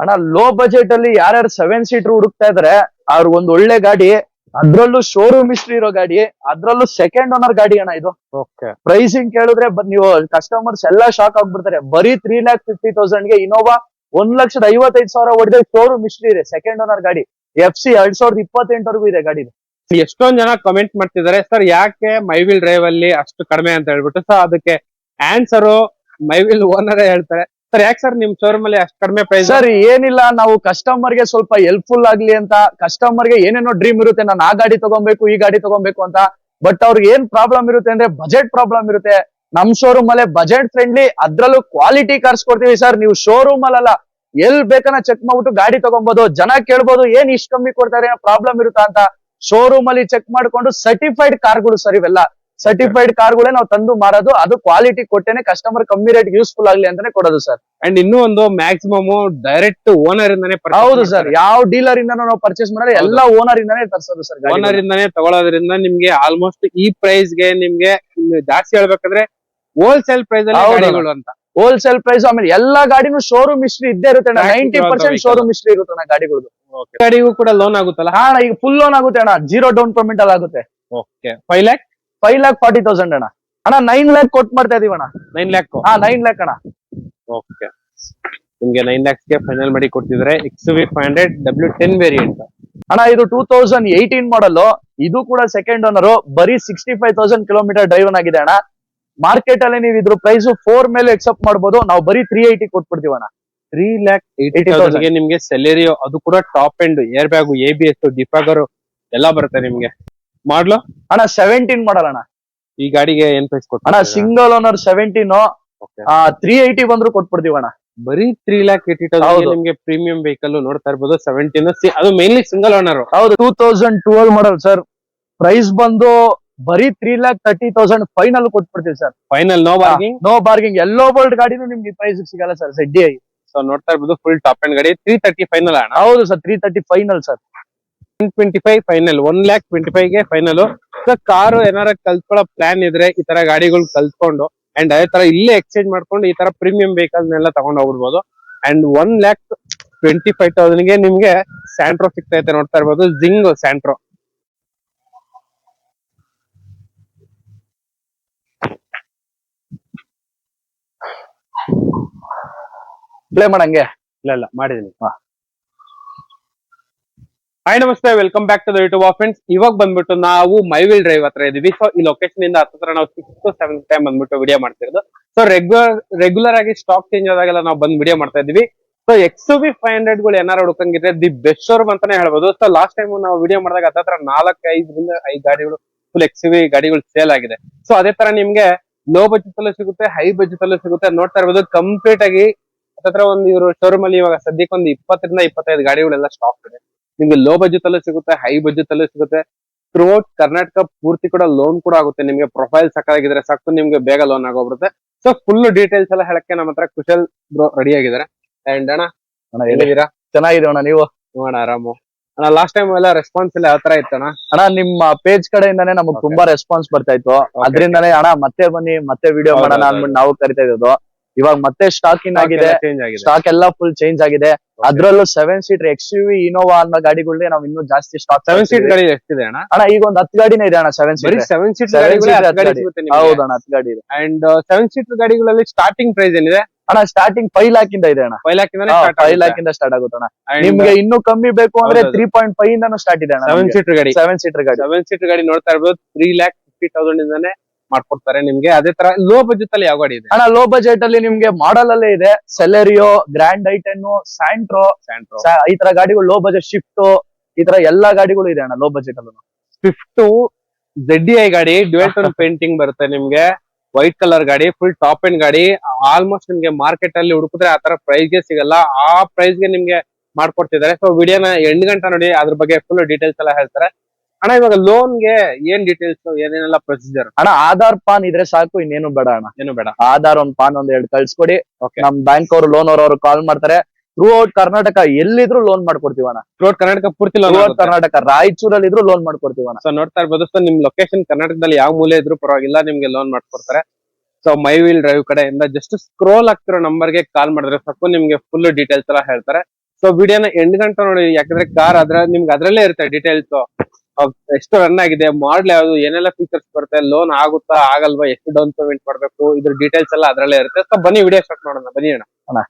ಅಣ್ಣ low budget ಅಲ್ಲಿ ಯಾರ್ಯಾರು ಸೆವೆನ್ ಸೀಟರ್ ಹುಡುಕ್ತಾ ಇದಾರೆ ಅವ್ರಿಗೆ ಒಂದ್ ಒಳ್ಳೆ ಗಾಡಿ ಅದ್ರಲ್ಲೂ ಶೋರೂಮ್ ಇಸ್ಟ್ರಿ ಇರೋ ಗಾಡಿ ಅದ್ರಲ್ಲೂ ಸೆಕೆಂಡ್ ಓನರ್ ಗಾಡಿ ಅಣ್ಣ ಇದು. ಪ್ರೈಸಿಂಗ್ ಕೇಳಿದ್ರೆ ಬಟ್ ನೀವು ಕಸ್ಟಮರ್ಸ್ ಎಲ್ಲಾ ಶಾಕ್ ಆಗ್ಬಿಡ್ತಾರೆ. ಬರೀ ತ್ರೀ ಲ್ಯಾಕ್ ಫಿಫ್ಟಿ ತೌಸಂಡ್ಗೆ ಇನೋವಾ ಒಂದ್ ಲಕ್ಷದ ಐವತ್ತೈದು ಸಾವಿರ ಹೊಡೆದ ಶೋರೂಮ್ ಇಸ್ಟ್ರಿ ಇದೆ ಸೆಕೆಂಡ್ ಓನರ್ ಗಾಡಿ. ಎಫ್ ಸಿ ಎರಡ್ ಸಾವಿರದ ಇಪ್ಪತ್ತೆಂಟವರೆಗೂ ಇದೆ ಗಾಡಿ ಎಷ್ಟೊಂದ್ ಜನ ಕಮೆಂಟ್ ಮಾಡ್ತಿದ್ದಾರೆ ಸರ್ ಯಾಕೆ ಮೈವಿಲ್ ಡ್ರೈವ್ ಅಲ್ಲಿ ಅಷ್ಟು ಕಡಿಮೆ? ಅಂತ ಹೇಳ್ಬಿಟ್ಟು. ಸರ್ ಅದಕ್ಕೆ ಆನ್ಸರ್ ಮೈವಿಲ್ ಓನರೇ ಹೇಳ್ತಾರೆ. ಸರ್, ಯಾಕೆ ಸರ್ ನಿಮ್ ಶೋರೂಮ್ ಅಲ್ಲಿ ಅಷ್ಟು ಕಡಿಮೆ ಪ್ರೈಸ್ ಸರ್, ಏನಿಲ್ಲ, ನಾವು ಕಸ್ಟಮರ್ಗೆ ಸ್ವಲ್ಪ ಹೆಲ್ಪ್ಫುಲ್ ಆಗ್ಲಿ ಅಂತ ಕಸ್ಟಮರ್ಗೆ ಏನೇನೋ ಡ್ರೀಮ್ ಇರುತ್ತೆ, ನಾನು ಆ ಗಾಡಿ ತಗೊಬೇಕು, ಈ ಗಾಡಿ ತಗೊಬೇಕು ಅಂತ ಬಟ್ ಅವ್ರಿಗೆ ಏನ್ ಪ್ರಾಬ್ಲಮ್ ಇರುತ್ತೆ ಅಂದ್ರೆ ಬಜೆಟ್ ಪ್ರಾಬ್ಲಮ್ ಇರುತ್ತೆ. ನಮ್ ಶೋರೂಮ್ ಅಲ್ಲೇ ಬಜೆಟ್ ಫ್ರೆಂಡ್ಲಿ ಅದ್ರಲ್ಲೂ ಕ್ವಾಲಿಟಿ ಕಾರ್ಸ್ ಕೊಡ್ತೀವಿ ಸರ್. ನೀವು ಶೋರೂಮ್ ಅಲ್ಲ ಎಲ್ ಬೇಕನ್ನ ಚೆಕ್ ಮಾಡ್ಬಿಟ್ಟು ಗಾಡಿ ತಗೊಬಹುದು ಜನ ಕೇಳ್ಬೋದು, ಏನ್ ಇಷ್ಟು ಕಮ್ಮಿ ಕೊಡ್ತಾರೆ ಪ್ರಾಬ್ಲಮ್ ಇರುತ್ತಾ ಅಂತ. ಶೋರೂಮ್ ಅಲ್ಲಿ ಚೆಕ್ ಮಾಡ್ಕೊಂಡು ಸರ್ಟಿಫೈಡ್ ಕಾರ್ಗಳು ಸರ್ ಇವೆಲ್ಲ. ಸರ್ಟಿಫೈಡ್ ಕಾರ್ಗಳೇ ನಾವು ತಂದು ಮಾರೋದು. ಅದು ಕ್ವಾಲಿಟಿ ಕೊಟ್ಟೇನೆ ಕಸ್ಟಮರ್ ಕಮ್ಮಿ ರೇಟ್ ಯೂಸ್ಫುಲ್ ಆಗ್ಲಿ ಅಂತಾನೆ ಕೊಡೋದು ಸರ್ ಅಂಡ್ ಇನ್ನೂ ಒಂದು ಮ್ಯಾಕ್ಸಿಮಮ್ ಡೈರೆಕ್ಟ್ ಓನರ್ ಇಂದಾನೆ ಹೌದು ಸರ್ ಯಾವ ಡೀಲರ್ ಇಂದ ನಾವು ಪರ್ಚೇಸ್ ಮಾಡಿದ್ರೆ. ಎಲ್ಲ ಓನರ್ ಇಂದಾನೆ ತರ್ಸೋದು ಸರ್ ಓನರ್ ಇಂದಾನೆ ತಗೊಳ್ಳೋದ್ರಿಂದ ನಿಮ್ಗೆ ಆಲ್ಮೋಸ್ಟ್ ಈ ಪ್ರೈಸ್ಗೆ ನಿಮ್ಗೆ ಜಾಸ್ತಿ ಹೇಳ್ಬೇಕಂದ್ರೆ ಹೋಲ್ಸೇಲ್ ಪ್ರೈಸ್ ಅಲ್ಲಿ ಅಂತ. ಹೋಲ್ಸೇಲ್ ಪ್ರೈಸ್ ಆಮೇಲೆ ಎಲ್ಲಾ ಗಾಡಿನೂ ಶೋರೂಮ್ ಹಿಸ್ಟ್ರಿ ಇದ್ದೇ ಇರುತ್ತೆ ನೈಂಟಿ ಪರ್ಸೆಂಟ್. ಶೋರೂಮ್ ಹಿಸ್ಟ್ರಿ ಇರುತ್ತೆ ಅಣ್ಣ ಗಾಡಿಗಳು ಗಾಡಿಗೂ ಕೂಡ ಲೋನ್ ಆಗುತ್ತಲ್ಲ? ಹಾ ಈಗ ಫುಲ್ ಲೋನ್ ಆಗುತ್ತೆ ಅಣ್ಣ. ಜೀರೋ ಡೌನ್ ಪೇಮೆಂಟ್ ಅಲ್ಲಿ ಆಗುತ್ತೆ okay five lakh five lakh forty thousand ಅಣ್ಣ. ಅಣ್ಣ ನೈನ್ ಲ್ಯಾಕ್ ಕೊಟ್ ಮಾಡ್ತಾ ಇದೀವಿ ಅಣ್ಣ. ನೈನ್ ಲ್ಯಾಕ್ ಹಾ ನೈನ್ ಲ್ಯಾಕ್ ಅಣ್ಣ. ಓಕೆ ನಿಮ್ಗೆ ನೈನ್ ಲ್ಯಾಕ್ಸ್ಗೆ ಫೈನಲ್ ಮಾಡಿ ಕೊಡ್ತಿದ್ರೆ X V five hundred W ten variant ಅಣ್ಣ ಇದು ಟೂ ತೌಸಂಡ್ ಏಯ್ಟೀನ್ ಮಾಡಲ್ ಇದು ಕೂಡ ಸೆಕೆಂಡ್ ಓನರ್ ಬರೀ sixty five thousand kilometre driven ಆಗಿದೆ ಅಣ್ಣ. ಮಾರ್ಕೆಟ್ ಅಲ್ಲಿ ನೀವು ಇದ್ರ ಪ್ರೈಸ್ ಫೋರ್ ಮೇಲೆ ಎಕ್ಸೆಪ್ಟ್ ಮಾಡ್ಬೋದು. ನಾವು ಬರೀ ತ್ರೀ ಏಯ್ಟಿ ಕೊಟ್ಬಿಡ್ತೀವಿ ಅಣ್ಣ. ತ್ರೀ ಲ್ಯಾಕ್ ಏಯ್ಟಿ 80,000 ಗೆ ನಿಮ್ಗೆ ಸೆಲೆರಿಯೋ ಅದು ಕೂಡ top end airbag A B S defogger ಎಲ್ಲ ಬರುತ್ತೆ ನಿಮ್ಗೆ. ಮಾಡ್ಲು? ಅಣ್ಣ ಸೆವೆಂಟೀನ್ ಮಾಡಲ್ ಅಣ್ಣ. ಈ ಗಾಡಿಗೆ ಏನ್ ಪ್ರೈಸ್ ಅಣ್ಣ single owner seventeen three eighty ಬಂದ್ರು ಕೊಟ್ಬಿಡ್ತೀವಿ ಅಣ್ಣ. ಬರೀ ತ್ರೀ ಲ್ಯಾಕ್ ಏಟಿ ತೌಸಂಡ್ ನಿಮ್ಗೆ ಪ್ರೀಮಿಯಂ ವೆಹಿಕಲ್ ನೋಡ್ತಾ ಇರ್ಬೋದು ಸೆವೆಂಟೀನ್ ಅದು ಮೇನ್ಲಿ ಸಿಂಗಲ್ ಓನರ್ ಹೌದು two thousand twelve model sir price ಬಂದು ಬರೀ three lakh thirty thousand final ಕೊಟ್ಬಿಡ್ತೀವಿ sir final no bargaining no bargaining ಎಲ್ಲೋ ಬೋಲ್ಡ್ ಗಾಡಿನೂ ನಿಮ್ಗೆ ಪ್ರೈಸ್ ಸಿಗಲ್ಲ ಸರ್ ಸೆಡ್ಡಿ ಸೊ ನೋಡ್ತಾ ಇರ್ಬೋದು ಫುಲ್ ಟಾಪ್ ಎಂಡ್ ಗಾಡಿ ತ್ರೀ ತರ್ಟಿ ಫೈನಲ್ ಅಣ್ಣ. ಹೌದು sir three thirty final sir twenty five final one lakh twenty ಫೈವ್ಗೆ final so car ಏನಾರ ಕಲ್ತ್ಕೊಳ್ಳೋ ಪ್ಲಾನ್ ಇದ್ರೆ ಈ ತರ ಗಾಡಿಗಳು ಕಲ್ತ್ಕೊಂಡು ಅಂಡ್ ಅದೇ ತರ ಇಲ್ಲೇ ಎಕ್ಸ್ಚೇಂಜ್ ಮಾಡ್ಕೊಂಡು ಈ ತರ ಪ್ರೀಮಿಯಂ ವೆಹಿಕಲ್ ನೆಲ್ಲ ತಗೊಂಡ್ ಹೋಗ್ಬಿಡ್ಬೋದು. And one lakh twenty five ತೌಸಂಡ್ಗೆ ನಿಮ್ಗೆ ಸ್ಯಾಂಟ್ರೋ ಸಿಗ್ತೈತೆ ನೋಡ್ತಾ ಇರ್ಬೋದು ಜಿಂಗ್ ಸ್ಯಾಂಟ್ರೋ ಪ್ಲೇ ಮಾಡಂಗೆ? ಇಲ್ಲ ಇಲ್ಲ ಮಾಡಿದೀನಿ. ಹಾಯ್ ನಮಸ್ತೆ. Welcome back to the YouTube friends ಇವಾಗ ಬಂದ್ಬಿಟ್ಟು ನಾವು ಮೈವಿಲ್ ಡ್ರೈವ್ ಹತ್ರ ಇದೀವಿ. ಸೊ ಈ ಲೊಕೇಶನ್ ಇಂದ ಹತ್ರ ನಾವು ಸಿಕ್ಸ್ ಟು ಸೆವೆನ್ ಟೈಮ್ ಬಂದ್ಬಿಟ್ಟು ವಿಡಿಯೋ ಮಾಡ್ತಿರೋದು. ಸೊ ರೆಗ್ಯುಲರ್ ರೆಗ್ಯುಲರ್ ಆಗಿ ಸ್ಟಾಕ್ ಚೇಂಜ್ ಆದಾಗೆಲ್ಲ ನಾವು ಬಂದ್ ವಿಡಿಯೋ ಮಾಡ್ತಾ ಇದೀವಿ. ಸೊ ಎಕ್ಸ್ ವಿ ಫೈವ್ ಹಂಡ್ರೆಡ್ಗಳು ಏನಾರು ಹುಡುಕಂಗಿದ್ರೆ ದಿ ಬೆಸ್ಟ್ ಶೋರೂಮ್ ಅಂತಾನೆ ಹೇಳ್ಬೋದು. ಸೊ ಲಾಸ್ಟ್ ಟೈಮ್ ನಾವು ವಿಡಿಯೋ ಮಾಡಿದಾಗ ಹತ್ತತ್ರ ನಾಲ್ಕು ಐದರಿಂದ ಐದು ಗಾಡಿಗಳು ಫುಲ್ ಎಕ್ಸ್ ವಿ ಗಾಡಿಗಳು ಸೇಲ್ ಆಗಿದೆ. ಸೊ ಅದೇ ತರ ನಿಮ್ಗೆ ಲೋ ಬಜೆಟ್ ಅಲ್ಲೂ ಸಿಗುತ್ತೆ ಹೈ ಬಜೆಟ್ ಅಲ್ಲೂ ಸಿಗುತ್ತೆ. ನೋಡ್ತಾ ಇರ್ಬೋದು ಕಂಪ್ಲೀಟ್ ಆಗಿ ಹತ್ರ ಒಂದು ಇವರು ಶೋರೂಮ್ ಅಲ್ಲಿ ಇವಾಗ ಸದ್ಯಕ್ಕೆ ಒಂದು ಇಪ್ಪತ್ತರಿಂದ ಇಪ್ಪತ್ತೈದು ಗಾಡಿಗಳೆಲ್ಲ ಸ್ಟಾಕ್ ಇದೆ. ನಿಮ್ಗೆ ಲೋ ಬಜೆಟ್ ಅಲ್ಲೂ ಸಿಗುತ್ತೆ ಹೈ ಬಜೆಟ್ ಅಲ್ಲೂ ಸಿಗುತ್ತೆ. ಥ್ರೂಔಟ್ ಕರ್ನಾಟಕ ಪೂರ್ತಿ ಕೂಡ ಲೋನ್ ಕೂಡ ಆಗುತ್ತೆ. ನಿಮ್ಗೆ ಪ್ರೊಫೈಲ್ ಸಕ್ಕಾಗಿದ್ರೆ ಸಾಕು ನಿಮ್ಗೆ ಬೇಗ ಲೋನ್ ಆಗೋಗ್ಬಿಡುತ್ತೆ. ಸೊ ಫುಲ್ ಡೀಟೇಲ್ಸ್ ಎಲ್ಲ ಹೇಳಕ್ಕೆ ನಮ್ಮ ಹತ್ರ ಕುಶಲ್ ಬ್ರೋ ರೆಡಿ ಆಗಿದ್ದಾರೆ. ಅಂಡ್ ಅಣ್ಣ ಅಣ್ಣ ಹೇಳಿ. ಹೇಳಿದೀರಾ ಚೆನ್ನಾಗಿದೆ ಅಣ್ಣ ನೀವು? ನೋಡೋಣ ಆರಾಮು. ಅಣ್ಣ ಲಾಸ್ಟ್ ಟೈಮ್ ಎಲ್ಲ ರೆಸ್ಪಾನ್ಸ್ ಎಲ್ಲ ಯಾವ ತರ ಇತ್ತಣ್ಣ ಅಣ್ಣ. ನಿಮ್ಮ ಪೇಜ್ ಕಡೆಯಿಂದಾನೇ ನಮಗ್ ತುಂಬಾ ರೆಸ್ಪಾನ್ಸ್ ಬರ್ತಾ ಇತ್ತು. ಅದ್ರಿಂದಾನೇ ಅಣ್ಣ ಮತ್ತೆ ಬನ್ನಿ ಮತ್ತೆ ವಿಡಿಯೋ ಮಾಡೋಣ ಅಂದ್ಬಿಟ್ಟು ನಾವು ಕರಿತಾ ಇರೋದು. ಇವಾಗ ಮತ್ತೆ ಸ್ಟಾಕ್ ಇನ್ ಆಗಿದೆ. ಚೇಂಜ್ ಆಗಿದೆ. ಸ್ಟಾಕ್ ಎಲ್ಲ ಫುಲ್ ಚೇಂಜ್ ಆಗಿದೆ. ಅದ್ರಲ್ಲೂ seven seater X U V Innova ಅನ್ನೋ ಗಾಡಿಗಳೇ ನಾವು ಇನ್ನೂ ಜಾಸ್ತಿ ಸ್ಟಾಕ್ ಸೆವೆನ್ ಸೀಟ್ ಗಾಡಿ ಎಷ್ಟಿದೆ ಅಣ್ಣ? ಅಣ್ಣ ಈಗ ಒಂದ್ ಹತ್ತು ಗಾಡಿನೇ ಇದೆ ಅಣ್ಣ seven seat seater seven seat ಹೌದಣ್ಣ ಹತ್ತು ಗಾಡಿ ಇದೆ. ಅಂಡ್ ಸೆವೆನ್ ಸೀಟ್ ಗಾಡಿಗಳಲ್ಲಿ ಸ್ಟಾರ್ಟಿಂಗ್ ಪ್ರೈಸ್ ಏನಿದೆ? ಅಣ್ಣ ಸ್ಟಾರ್ಟಿಂಗ್ ಫೈವ್ ಲ್ಯಾಕ್ ಇಂದ ಇದೆ ಅಣ್ಣ. ಫೈವ್ ಲ್ಯಾಕ್ ಇಂದ ಫೈವ್ ಲ್ಯಾಕ್ ಇಂದ ಸ್ಟಾರ್ಟ್ ಆಗುತ್ತೆ ಅಣ್ಣ. ನಿಮ್ಗೆ ಇನ್ನೂ ಕಮ್ಮಿ ಬೇಕು ಅಂದ್ರೆ. ತ್ರೀ ಪಾಯಿಂಟ್ ಫೈವ್ ಇಂದಾನು ಸ್ಟಾರ್ಟ್ ಇದೆ ಅಣ್ಣ ಸೆವೆನ್ ಸೀಟರ್ ಗಾಡಿ. ಸೆವೆನ್ ಸೀಟರ್ ಗಾಡಿ. ಸೆವೆನ್ ಸೀಟರ್ ಗಾಡಿ ನೋಡ್ತಾ ಇರ್ಬೋದು. ತ್ರೀ ಲ್ಯಾಕ್ ಫಿಫ್ಟಿ ತೌಸಂಡ್ ಇಂದಾನೆ ಮಾಡ್ಕೊಡ್ತಾರೆ ನಿಮ್ಗೆ. ಅದೇ ತರ ಲೋ ಬಜೆಟ್ ಅಲ್ಲಿ ಯಾವ ಗಾಡಿ ಇದೆ? ಅಣ್ಣ ಲೋ ಬಜೆಟ್ ಅಲ್ಲಿ ನಿಮ್ಗೆ ಮಾಡಲ್ ಅಲ್ಲೇ ಇದೆ. Celerio grand i ten Santro Santro ಈ ತರ ಗಾಡಿಗಳು ಲೋ ಬಜೆಟ್ ಶಿಫ್ಟ್ ಈ ತರ ಎಲ್ಲಾ ಗಾಡಿಗಳು ಇದೆ ಅಣ್ಣ ಲೋ ಬಜೆಟ್ ಅಲ್ಲೂ. ಸ್ವಿಫ್ಟ್ ಜೆಡ್ ಐ ಗಾಡಿ ಡ್ಯುಯಲ್ ಟೋನ್ ಪೇಂಟಿಂಗ್ ಬರುತ್ತೆ ನಿಮ್ಗೆ. ವೈಟ್ ಕಲರ್ ಗಾಡಿ ಫುಲ್ ಟಾಪ್ ಎಂಡ್ ಗಾಡಿ. ಆಲ್ಮೋಸ್ಟ್ ನಿಮ್ಗೆ ಮಾರ್ಕೆಟ್ ಅಲ್ಲಿ ಹುಡುಕಿದ್ರೆ ಆ ತರ ಪ್ರೈಸ್ಗೆ ಸಿಗಲ್ಲ. ಆ ಪ್ರೈಸ್ಗೆ ನಿಮ್ಗೆ ಮಾಡ್ಕೊಡ್ತಿದ್ದಾರೆ. ಸೊ ವಿಡಿಯೋನ ಎಂಟು ಗಂಟೆ ನೋಡಿ ಅದ್ರ ಬಗ್ಗೆ ಫುಲ್ ಡೀಟೇಲ್ಸ್ ಎಲ್ಲ ಹೇಳ್ತಾರೆ. ಅಣ್ಣ ಇವಾಗ ಲೋನ್ಗೆ ಏನ್ ಡೀಟೇಲ್ಸ್ ಏನೇನೆಲ್ಲ ಪ್ರೊಸೀಜರ್ ಅಣ್ಣ ಆಧಾರ್ ಪಾನ್ ಇದ್ರೆ ಸಾಕು ಇನ್ನೇನು ಬೇಡ ಅಣ್ಣ. ಏನು ಬೇಡ. ಆಧಾರ್ ಒಂದ್ ಪಾನ್ ಒಂದ್ ಎರಡು ಕಳ್ಸ್ಕೊಡಿ. Okay. ನಮ್ ಬ್ಯಾಂಕ್ ಅವ್ರು ಲೋನ್ ಅವ್ರವ್ರು ಕಾಲ್ ಮಾಡ್ತಾರೆ. ಥ್ರೂ ಔಟ್ ಕರ್ನಾಟಕ ಎಲ್ಲಿದ್ರು ಲೋನ್ ಮಾಡ್ಕೊಡ್ತೀವಿ ಅಣ್ಣ. ಥ್ರೂಟ್ ಕರ್ನಾಟಕ ಪೂರ್ತಿ ಥ್ರೂ ಲೋನ್ ಔಟ್ ಕರ್ನಾಟಕ ರಾಯಚೂರಲ್ಲಿ ಇದ್ರು ಲೋನ್ ಮಾಡ್ಕೊಡ್ತೀವಿ ಅಣ್ಣ. ಸೊ ನೋಡ್ತಾ ಇರ್ಬೋದು. ಸೊ ನಿಮ್ ಲೊಕೇಶನ್ ಕರ್ನಾಟಕದಲ್ಲಿ ಯಾವ ಮೂಲೆ ಇದ್ರೂ ಪರವಾಗಿಲ್ಲ ನಿಮ್ಗೆ ಲೋನ್ ಮಾಡ್ಕೊಡ್ತಾರೆ. ಸೊ ಮೈ ವೀಲ್ ಡ್ರೈವ್ ಕಡೆಯಿಂದ ಜಸ್ಟ್ ಸ್ಕ್ರೋಲ್ ಆಗ್ತಿರೋ ನಂಬರ್ಗೆ ಕಾಲ್ ಮಾಡಿದ್ರೆ ಸಾಕು ನಿಮ್ಗೆ ಫುಲ್ ಡೀಟೇಲ್ಸ್ ಎಲ್ಲ ಹೇಳ್ತಾರೆ. ಸೊ ವಿಡಿಯೋನ ಎಂಡ್ ಗಂಟೆ ನೋಡಿ ಯಾಕಂದ್ರೆ ಕಾರ್ ಅದ್ರ ನಿಮ್ಗೆ ಅದ್ರಲ್ಲೇ ಇರುತ್ತೆ ಡೀಟೇಲ್ಸ್ ಎಷ್ಟು ರನ್ ಆಗಿದೆ ಮಾಡಲ್ ಯಾವ್ದು, ಏನೆಲ್ಲ ಫೀಚರ್ಸ್ ಬರುತ್ತೆ ಲೋನ್ ಆಗುತ್ತಾ, ಆಗಲ್ವಾ, ಎಷ್ಟು ಡೌನ್ ಪೇಮೆಂಟ್ ಮಾಡ್ಬೇಕು, ಇದ್ರ ಡೀಟೇಲ್ಸ್ ಎಲ್ಲ ಅದ್ರಲ್ಲೇ ಇರುತ್ತೆ. ಸೊ ಬನ್ನಿ ವಿಡಿಯೋ ಸ್ಟಾರ್ಟ್ ಮಾಡೋಣ. ಬನ್ನಿ ಅಣ್ಣ.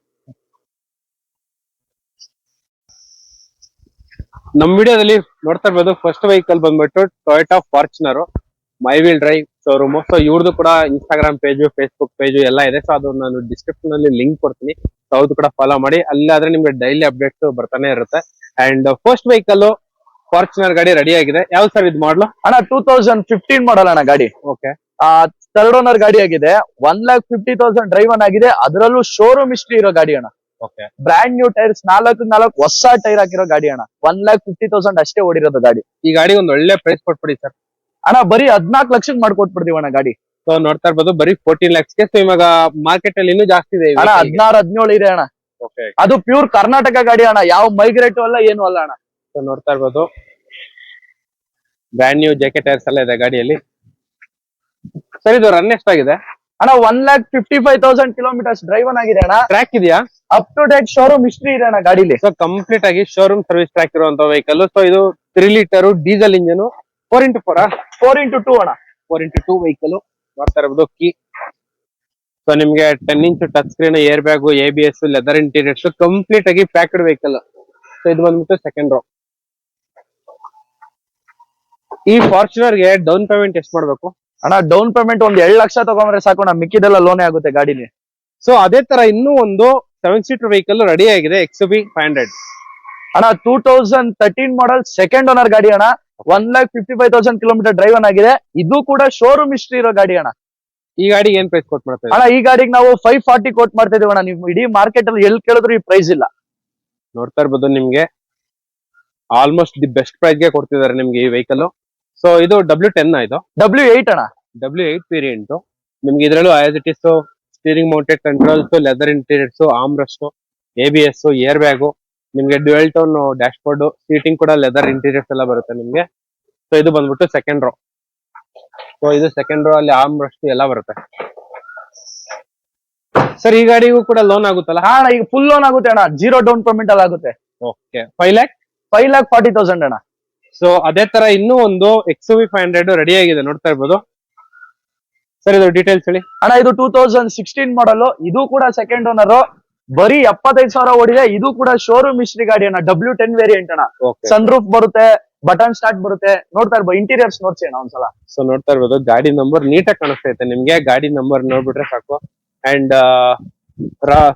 ನಮ್ ವಿಡಿಯೋದಲ್ಲಿ ನೋಡ್ತಾ ಇರ್ಬೋದು ಫಸ್ಟ್ ವೆಹಿಕಲ್ ಬಂದ್ಬಿಟ್ಟು Toyota Fortuner My Wheel Drive showroom so ಇವ್ರದ್ದು ಕೂಡ ಇನ್ಸ್ಟಾಗ್ರಾಮ್ ಪೇಜು ಫೇಸ್ಬುಕ್ ಪೇಜು ಎಲ್ಲ ಇದೆ. ಸೊ ಅದು ನಾನು ಡಿಸ್ಕ್ರಿಪ್ಷನ್ ಅಲ್ಲಿ ಲಿಂಕ್ ಕೊಡ್ತೀನಿ. ಸೊ ಅದು ಕೂಡ ಫಾಲೋ ಮಾಡಿ. ಅಲ್ಲಾದ್ರೆ ನಿಮ್ಗೆ ಡೈಲಿ ಅಪ್ಡೇಟ್ಸ್ ಬರ್ತಾನೆ ಇರುತ್ತೆ. ಅಂಡ್ ಫಸ್ಟ್ ವೆಹಿಕಲ್ ಫಾರ್ಚುನರ್ ಗಾಡಿ ರೆಡಿ ಆಗಿದೆ. ಯಾವ ಸರ್ ಇದು ಮಾಡಲು ಅಣ್ಣ ಟೂ ತೌಸಂಡ್ ಫಿಫ್ಟೀನ್ ಮಾಡಲ್ಲ ಅಣ್ಣ ಗಾಡಿ. ಓಕೆ ಥರ್ಡ್ ಓನರ್ ಗಾಡಿ ಆಗಿದೆ. One lakh fifty thousand driven ಆಗಿದೆ. ಅದರಲ್ಲೂ ಶೋರೂಮ್ ಹಿಸ್ಟ್ರಿ ಇರೋ ಗಾಡಿ ಅಣ್ಣ. ಓಕೆ ಬ್ರ್ಯಾಂಡ್ ನ್ಯೂ ಟೈರ್ಸ್ ನಾಲ್ಕು ನಾಲ್ಕು ಹೊಸ ಟೈರ್ ಹಾಕಿರೋ ಗಾಡಿ ಅಣ್ಣ. ಒನ್ ಲ್ಯಾಕ್ ಫಿಫ್ಟಿ ತೌಸಂಡ್ ಅಷ್ಟೇ ಓಡಿರೋದು ಗಾಡಿ. ಈ ಗಾಡಿ ಒಂದು ಒಳ್ಳೆ ಪ್ರೈಸ್ ಕೊಟ್ಬಿಡಿ ಸರ್ ಅಣ್ಣ ಬರೀ ಹದ್ನಾಲ್ಕು ಲಕ್ಷಕ್ಕೆ ಮಾಡ್ಕೊಟ್ಬಿಡ್ತೀವಿ ಅಣ್ಣ ಗಾಡಿ. ಸೊ ನೋಡ್ತಾ ಇರ್ಬೋದು ಬರೀ ಫೋರ್ಟೀನ್ ಲ್ಯಾಕ್ಸ್ಗೆ ಸೊ ಇವಾಗ ಮಾರ್ಕೆಟ್ ಅಲ್ಲಿ ಇನ್ನೂ ಜಾಸ್ತಿ ಇದೆ ಅಣ್ಣ ಹದಿನಾರು ಹದಿನೇಳು ಇದೆ ಅಣ್ಣ. ಅದು ಪ್ಯೂರ್ ಕರ್ನಾಟಕ ಗಾಡಿ ಅಣ್ಣ. ಯಾವ ಮೈಗ್ರೇಟ್ ಅಲ್ಲ ಏನು ಅಲ್ಲ ಅಣ್ಣ. ನೋಡ್ತಾ ಇರ್ಬೋದು. ಬ್ರ್ಯಾಂಡ್ ನ್ಯೂ ಜೆಕೆ ಟೈರ್ಸ್ ಎಲ್ಲ ಇದೆ ಗಾಡಿಯಲ್ಲಿ. ಸರಿ ಇದು ರನ್ ಎಷ್ಟಾಗಿದೆ ಅಣ್ಣ one lakh fifty five thousand kilometres drive ಆಗಿದೆ ಅಣ್ಣ. ಟ್ರ್ಯಾಕ್ ಇದೆಯಾ? Up to date showroom history ಇದೆ ಅಣ್ಣ ಗಾಡಿಲಿ. ಸೊ ಕಂಪ್ಲೀಟ್ ಆಗಿ ಶೋರೂಮ್ ಸರ್ವಿಸ್ ಟ್ರ್ಯಾಕ್ ಇರುವಂತ ವೆಹಿಕಲ್ ಸೊ ಇದು three litre diesel engine four into four four into two ಅಣ್ಣ. ಫೋರ್ ಇಂಟು ಟೂ ವೆಹಿಕಲ್ ನೋಡ್ತಾ ಇರ್ಬೋದು ಕೀ. ಸೊ ನಿಮ್ಗೆ ten inch touch screen air bag A B S leather interiors complete ಆಗಿ packed vehicle so ಇದು ಬಂದ್ಬಿಟ್ಟು second row ಈ ಫಾರ್ಚುನರ್ಗೆ down payment ಎಷ್ಟು ಮಾಡ್ಬೇಕು? ಅಣ್ಣ ಡೌನ್ ಪೇಮೆಂಟ್ ಒಂದ್ ಎರಡ್ ಲಕ್ಷ ತಗೊಂಡ್ರೆ ಸಾಕು ಅಣ್ಣ ಮಿಕ್ಕಿದೆಲ್ಲ ಲೋನೇ ಆಗುತ್ತೆ ಗಾಡಿಲಿ. ಸೊ ಅದೇ ತರ ಇನ್ನೂ ಒಂದು ಸೆವೆನ್ ಸೀಟರ್ ವೆಹಿಕಲ್ ರೆಡಿ ಆಗಿದೆ ಎಕ್ಸ್ ಬಿ ಫೈವ್ ಹಂಡ್ರೆಡ್ ಅಣ್ಣ two thousand thirteen model second owner ಗಾಡಿ ಅಣ್ಣ. One lakh fifty five thousand kilometre drive ಆಗಿದೆ. ಇದು ಕೂಡ ಶೋರೂಮ್ ಹಿಸ್ಟ್ರಿ ಇರೋ ಗಾಡಿ ಅಣ್ಣ. ಈ ಗಾಡಿಗೆ ಏನ್ ಪ್ರೈಸ್ ಕೋಟ್ ಮಾಡ್ತಾ ಅಣ್ಣ ಈ ಗಾಡಿಗೆ ನಾವು ಫೈವ್ ಫಾರ್ಟಿ ಕೋಟ್ ಮಾಡ್ತಾ ಇದೀವಿ ಅಣ್ಣ. ನೀವು ಇಡೀ ಮಾರ್ಕೆಟ್ ಅಲ್ಲಿ ಎಲ್ಲಿ ಕೇಳಿದ್ರು ಈ ಪ್ರೈಸ್ ಇಲ್ಲ. ನೋಡ್ತಾ ಇರ್ಬೋದು ನಿಮ್ಗೆ. ಆಲ್ಮೋಸ್ಟ್ ದಿ ಬೆಸ್ಟ್ ಪ್ರೈಸ್ಗೆ ಕೊಡ್ತಿದ್ದಾರೆ ನಿಮ್ಗೆ ಈ ವೆಹಿಕಲ್ ಸೊ ಇದು ಡಬ್ಲ್ಯೂ ಟೆನ್ ಇದು. ಡಬ್ಲ್ಯೂ ಏಟ್ ಅಣ್ಣ. ಡಬ್ಲ್ಯೂ ಏಟ್ ವೇರಿಯಂಟ್ ನಿಮ್ಗೆ ಇದರಲ್ಲೂ as it is steering mounted controls leather interiors armrest A B S air bag ನಿಮ್ಗೆ dual tone dash board seating ಕೂಡ ಲೆದರ್ ಇಂಟೀರಿಯರ್ಸ್ ಎಲ್ಲ ಬರುತ್ತೆ ನಿಮ್ಗೆ. ಸೊ ಇದು ಬಂದ್ಬಿಟ್ಟು ಸೆಕೆಂಡ್ ರೋ ಸೊ ಇದು ಸೆಕೆಂಡ್ ರೋ ಅಲ್ಲಿ ಆಮ್ ರಸ್ಟ್ ಎಲ್ಲ ಬರುತ್ತೆ. ಸರ್ ಈ ಗಾಡಿಗೂ ಕೂಡ ಲೋನ್ ಆಗುತ್ತಲ್ಲ? ಹಾ ಅಣ್ಣ ಈಗ ಫುಲ್ ಲೋನ್ ಆಗುತ್ತೆ ಅಣ್ಣ. ಜೀರೋ ಡೌನ್ ಪೇಮೆಂಟ್ ಅಲ್ಲಿ ಆಗುತ್ತೆ okay five lakh five lakh forty thousand ಅಣ್ಣ. ಸೊ ಅದೇ ತರ ಇನ್ನೂ ಒಂದು X V five hundred ready ಆಗಿದೆ ನೋಡ್ತಾ ಇರ್ಬೋದು. ಸರ್ ಇದು ಡೀಟೇಲ್ಸ್ ಹೇಳಿ. ಅಣ್ಣ ಇದು ಟೂ ತೌಸಂಡ್ ಸಿಕ್ಸ್ಟೀನ್ ಮಾಡಲ್ ಇದು ಕೂಡ ಸೆಕೆಂಡ್ ಓನರ್ ಬರೀ ಎಪ್ಪತ್ತೈದು ಸಾವಿರ ಓಡಿದೆ. ಇದು ಕೂಡ ಶೋರೂಮ್ ಹಿಸ್ಟ್ರಿ ಗಾಡಿ ಅಣ್ಣ. ಡಬ್ಲ್ಯೂ ಟೆನ್ ವೇರಿಯಂಟ್ ಅಣ್ಣ. ಸನ್ ರೂಫ್ ಬರುತ್ತೆ ಬಟನ್ ಸ್ಟಾರ್ಟ್ ಬರುತ್ತೆ. ನೋಡ್ತಾ ಇರ್ಬೋದು ಇಂಟೀರಿಯರ್ಸ್ ನೋಡ್ಸಿ ಅಣ್ಣ ಒಂದ್ಸಲ. ಸೊ ನೋಡ್ತಾ ಇರ್ಬೋದು ಗಾಡಿ ನಂಬರ್ ನೀಟಾಗಿ ಕಾಣಿಸ್ತೈತೆ ನಿಮ್ಗೆ ಗಾಡಿ ನಂಬರ್ ನೋಡ್ಬಿಟ್ರೆ ಸಾಕು. ಅಂಡ್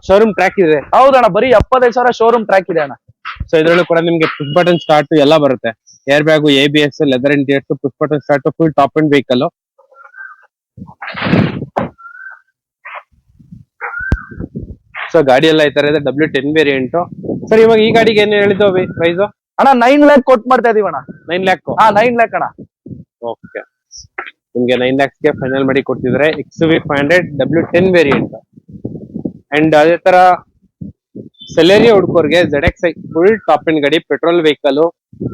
ಶೋರೂಮ್ ಟ್ರ್ಯಾಕ್ ಇದೆ. ಹೌದಣ್ಣ ಬರೀ ಎಪ್ಪತ್ತೈದು ಸಾವಿರ ಶೋರೂಮ್ ಟ್ರ್ಯಾಕ್ ಇದೆ ಅಣ್ಣ. ಸೊ ಇದ್ರಲ್ಲೂ ಕೂಡ ನಿಮ್ಗೆ ಪುಷ್ ಬಟನ್ ಸ್ಟಾರ್ಟ್ ಎಲ್ಲ ಬರುತ್ತೆ. Air bag A B S leather interiors push button start full top and vehicle so ಗಾಡಿ ಎಲ್ಲ ಈ ತರ ಇದೆ ಡಬ್ಲ್ಯೂ ಟೆನ್ ವೇರಿಯಂಟ್ ಸರ್ ಇವಾಗ ಈ ಗಾಡಿಗೆ ಏನ್ ಹೇಳಿದ್ದು ಪ್ರೈಸ್ ಅಣ್ಣ ನೈನ್ ಲ್ಯಾಕ್ ಕೊಟ್ಟು ಮಾಡ್ತಾ ಇದೀವಿ ಅಣ್ಣ. ನೈನ್ ಲ್ಯಾಕ್ ಹಾ ನೈನ್ ಲ್ಯಾಕ್ ಅಣ್ಣ. ಓಕೆ ನಿಮ್ಗೆ ನೈನ್ ಲ್ಯಾಕ್ಸ್ಗೆ ಫೈನಲ್ ಮಾಡಿ ಕೊಡ್ತಿದ್ರೆ X V five hundred W ten variant and ಅದೇ ತರ Celerio ಹುಡ್ಕೋರ್ಗೆ Z X I full top ಇನ್ ಗಾಡಿ ಪೆಟ್ರೋಲ್ ವೆಹಿಕಲ್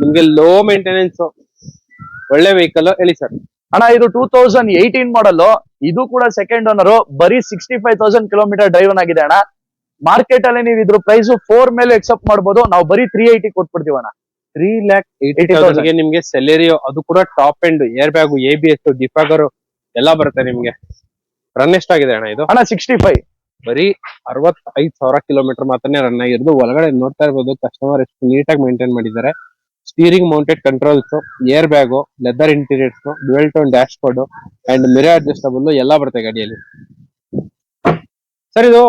ನಿಮ್ಗೆ ಲೋ ಮೇಂಟೆನೆನ್ಸ್ ಒಳ್ಳೆ ವೆಹಿಕಲ್ ಹೇಳಿ ಸರ್ ಅಣ್ಣ ಇದು ಟೂ ತೌಸಂಡ್ ಏಯ್ಟೀನ್ ಮಾಡಲ್ ಇದು ಕೂಡ ಸೆಕೆಂಡ್ ಓನರ್ ಬರೀ sixty five thousand kilometre drive ಆಗಿದೆ ಅಣ್ಣ. ಮಾರ್ಕೆಟ್ ಅಲ್ಲಿ ನೀವು ಇದ್ರ ಪ್ರೈಸ್ ಫೋರ್ ಮೇಲೆ ಎಕ್ಸೆಪ್ಟ್ ಮಾಡ್ಬೋದು ನಾವು ಬರೀ ತ್ರೀ ಏಯ್ಟಿ ಕೊಟ್ಬಿಡ್ತೀವ ಅಣ್ಣ. ತ್ರೀ ಲ್ಯಾಕ್ ಏಯ್ಟಿ 80,000 ಗೆ ನಿಮ್ಗೆ ಸೆಲೆರಿಯೋ ಅದು ಕೂಡ top end air bag A B S defogger ಎಲ್ಲ ಬರುತ್ತೆ ನಿಮ್ಗೆ. ರನ್ ಎಷ್ಟಾಗಿದೆ ಅಣ್ಣ ಇದು? ಅಣ್ಣ ಸಿಕ್ಸ್ಟಿ ಫೈವ್ ಬರೀ ಅರವತ್ತೈದು ಸಾವಿರ ಕಿಲೋಮೀಟರ್ ಮಾತ್ರನೇ ರನ್ ಆಗಿರೋದು. ಒಳಗಡೆ ನೋಡ್ತಾ ಇರ್ಬೋದು ಕಸ್ಟಮರ್ ಎಷ್ಟು ನೀಟಾಗಿ ಮೇಂಟೈನ್ ಮಾಡಿದ್ದಾರೆ. Steering mounted controls air bag leather interiors dual tone dash board and mirror adjustable ಎಲ್ಲ ಬರುತ್ತೆ ಗಾಡಿಯಲ್ಲಿ. ಸರ್ ಇದು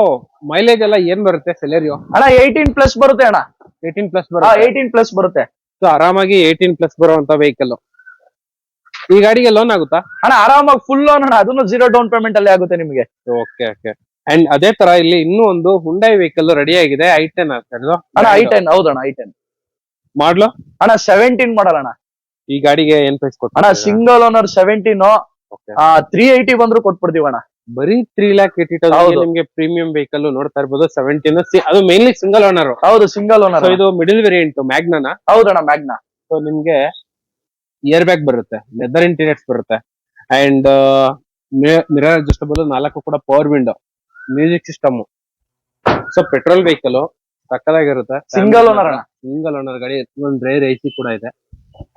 ಮೈಲೇಜ್ ಎಲ್ಲ ಏನ್ ಬರುತ್ತೆ ಸೆಲೆರಿಯೋ ಅಣ್ಣ ಏಯ್ಟೀನ್ ಪ್ಲಸ್ ಬರುತ್ತೆ ಅಣ್ಣ. ಏಯ್ಟೀನ್ ಪ್ಲಸ್ ಬರುತ್ತೆ. ಏಯ್ಟೀನ್ ಪ್ಲಸ್ ಬರುತ್ತೆ. ಸೊ ಆರಾಮಾಗಿ ಏಯ್ಟೀನ್ ಪ್ಲಸ್ ಬರುವಂತ ವೆಹಿಕಲ್ ಈ ಗಾಡಿಗೆ ಲೋನ್ ಆಗುತ್ತಾ? ಅಣ್ಣ ಆರಾಮಾಗಿ ಫುಲ್ ಲೋನ್ ಅಣ್ಣ. ಅದನ್ನು ಜೀರೋ ಡೌನ್ ಪೇಮೆಂಟ್ ಅಲ್ಲಿ ಆಗುತ್ತೆ ನಿಮಗೆ. ಓಕೆ ಓಕೆ ಅಂಡ್ ಅದೇ ತರ ಇಲ್ಲಿ ಇನ್ನೂ ಒಂದು ಹುಂಡೈ ವೆಹಿಕಲ್ ರೆಡಿ ಆಗಿದೆ. ಐ ಟೆನ್ ಅಣ್ಣ ಐ ಟೆನ್ ಹೌದಣ್ಣ ಐ ಟೆನ್ ಮಾಡ್ಲು? ಅಣ್ಣ ಸೆವೆಂಟೀನ್ ಮಾಡಲ್ ಅಣ್ಣ. ಈ ಗಾಡಿಗೆ ಏನ್ ಪ್ರೈಸ್ ಅಣ್ಣ single owner seventeen. Three eighty ಬಂದ್ರು ಕೊಟ್ಬಿಡ್ತೀವಿ ಅಣ್ಣ. ಬರೀ ತ್ರೀ ಲ್ಯಾಕ್ ಏಟಿ ಹೌದು. ನಿಮ್ಗೆ ಪ್ರೀಮಿಯಂ ವೆಹಿಕಲ್ ನೋಡ್ತಾ ಇರ್ಬೋದು ಸೆವೆಂಟೀನ್ ಅದು ಮೇನ್ಲಿ ಸಿಂಗಲ್ ಓನರ್ ಹೌದು ಸಿಂಗಲ್ ಓನರ್ ಇದು ಮಿಡಿಲ್ ವೇರಿಯಂಟ್ ಮ್ಯಾಗ್ನನ ಹೌದಣ್ಣ ಮ್ಯಾಗ್ನಾ ಸೊ ನಿಮ್ಗೆ ಇಯರ್ ಬ್ಯಾಗ್ ಬರುತ್ತೆ ಲೆದರ್ ಇಂಟೀರಿಯರ್ಸ್ ಬರುತ್ತೆ ಅಂಡ್ ಮಿರರ್ ಅಡ್ಜಸ್ಟಬಲ್ ನಾಲ್ಕು ಕೂಡ power window music system so petrol vehicle ಸಕ್ಕದಾಗಿರುತ್ತೆ single owner ಅಣ್ಣ. ಸಿಂಗಲ್ ಓನರ್ ಗಾಡಿ ಒಂದು ರೇರ್ ಐಸಿ ಕೂಡ ಇದೆ.